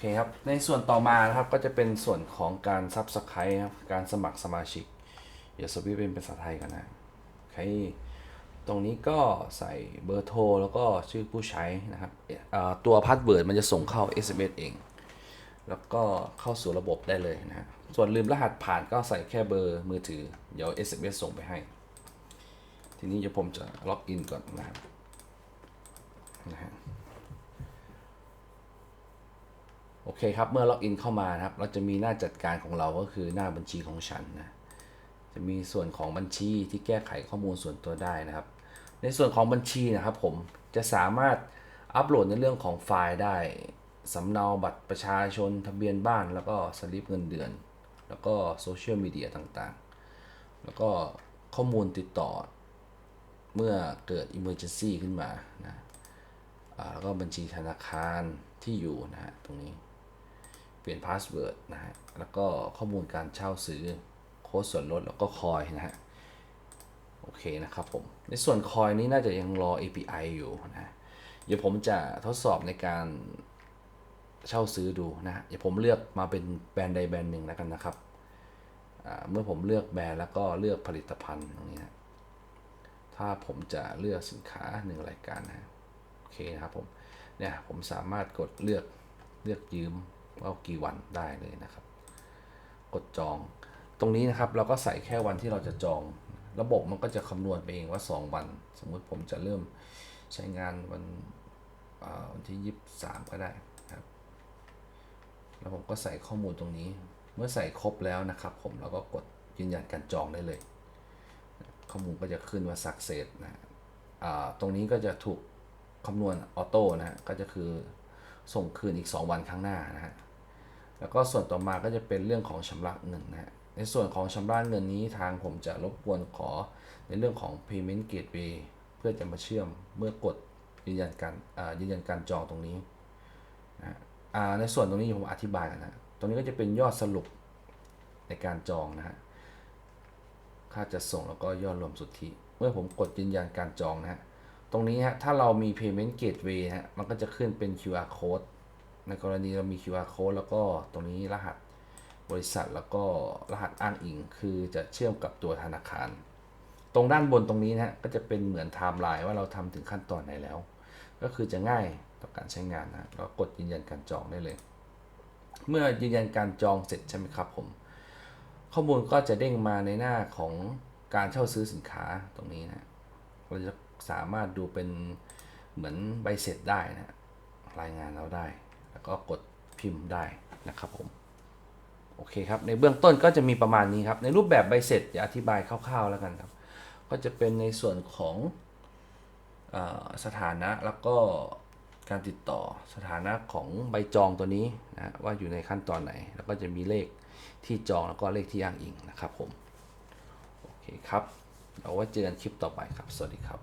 เคครับ ในส่วนต่อมานะครับก็จะเป็นส่วนของการซับสไครต์ครับ การสมัครสมาชิก เดี๋ยวสวิตเป็นภาษาไทยกันนะโอเคตรงนี้ก็ใส่เบอร์โทรแล้วก็ชื่อผู้ใช้นะครับตัวพาสเวิร์ดมันจะส่งเข้า SMS เอง แล้วก็เข้าสู่ระบบได้เลยนะฮะส่วนลืมรหัสผ่านก็ใส่แค่เบอร์มือถือ เดี๋ยว SMS ส่งไปให้ ทีนี้เดี๋ยวผมจะล็อกอินก่อนนะครับนะฮะ โอเคครับ เมื่อล็อกอินเข้ามานะครับ เราจะมีหน้าจัดการของเราก็คือหน้าบัญชีของฉันนะ จะมีส่วนของบัญชีที่แก้ไขข้อมูลส่วนตัวได้นะครับ ในส่วนของบัญชีนะครับ ผมจะสามารถอัปโหลดในเรื่องของไฟล์ได้สำเนาบัตรประชาชนทะเบียนบ้านแล้วก็สลิปเงินเดือน แล้วก็โซเชียลมีเดียต่างๆ แล้วก็ข้อมูลติดต่อเมื่อเกิด Emergency ขึ้นมานะอ่าแล้วก็บัญชีธนาคารที่อยู่นะฮะตรงนี้ เปลี่ยนพาสเวิร์ดนะฮะ แล้วก็ข้อมูลการเช่าซื้อโค้ดส่วนลดแล้วก็คอยนะฮะ โอเคนะครับผม ในส่วนคอยนี้น่าจะยังรอ API อยู่นะเดี๋ยวผมจะทดสอบในการเช่าซื้อดูนะ เดี๋ยวผมเลือกมาเป็นแบรนด์ใดแบรนด์หนึ่งแล้วกันนะครับ เมื่อผมเลือกแบรนด์แล้วก็เลือกผลิตภัณฑ์ตรงนี้นะ ถ้าผมจะเลือกสินค้าหนึ่งรายการนะ โอเคนะครับผม เนี่ยผมสามารถกดเลือกเลือกยืม ว่ากี่วันได้เลยนะครับ กดจอง ตรงนี้นะครับเราก็ใส่แค่วันที่เราจะจอง ระบบมันก็จะคำนวณไปเองว่า 2 วัน สมมุติผมจะเริ่มใช้งานวันวันที่ 23 ก็ได้ครับ แล้วผมก็ใส่ข้อมูลตรงนี้ เมื่อใส่ครบแล้วนะครับ ผมเราก็กดยืนยันการจองได้เลย ข้อมูลก็จะขึ้นว่า success นะตรงนี้ก็จะถูกคำนวณออโต้นะฮะก็จะคือส่งคืนอีก 2 วันข้างหน้านะฮะ แล้วก็ส่วนต่อมาก็จะเป็นเรื่องของชำระเงินนะฮะในส่วนของชำระเงินนี้ทางผมจะรบกวนขอในเรื่องของ payment gateway เพื่อจะมาเชื่อมเมื่อกดยืนยันการยืนยันการจองตรงนี้นะฮะในส่วนตรงนี้ผมอธิบายกันนะตรงนี้ก็จะเป็นยอดสรุปในการจองนะฮะค่าจัดส่งแล้วก็ยอดรวมสุทธิ เมื่อผมกดยืนยันการจองนะฮะตรงนี้ฮะถ้าเรามี payment gateway ฮะมันก็จะขึ้นเป็น QR code ในกรณีเรามี QR code แล้วก็ตรงนี้รหัสบริษัทแล้วก็รหัสอ้างอิง คือจะเชื่อมกับตัวธนาคาร ตรงด้านบนตรงนี้นะฮะก็จะเป็นเหมือนไทม์ไลน์ว่าเราทำถึงขั้นตอนไหนแล้ว ก็คือจะง่ายต่อการใช้งานนะเรากดยืนยันการจองได้เลย เมื่อยืนยันการจองเสร็จใช่ไหมครับผม ข้อมูลก็จะเด้งมาในหน้าของการเช่าซื้อสินค้าตรงนี้นะเราจะสามารถดูเป็นเหมือนใบเสร็จได้นะรายงานเราได้ แล้วก็กดพิมพ์ได้นะครับผมโอเคครับ ในเบื้องต้นก็จะมีประมาณนี้ครับ ในรูปแบบใบเสร็จจะอธิบายคร่าวๆแล้วกันครับ ก็จะเป็นในส่วนของออสถานะแล้วก็การติดต่อสถานะของใบจองตัวนี้นะว่าอยู่ในขั้นตอนไหน แล้วก็จะมีเลขที่จองแล้วก็เลขที่อ้างอิงนะครับผม โอเคครับ เอาไว้เจอกันคลิปต่อไปครับ สวัสดีครับ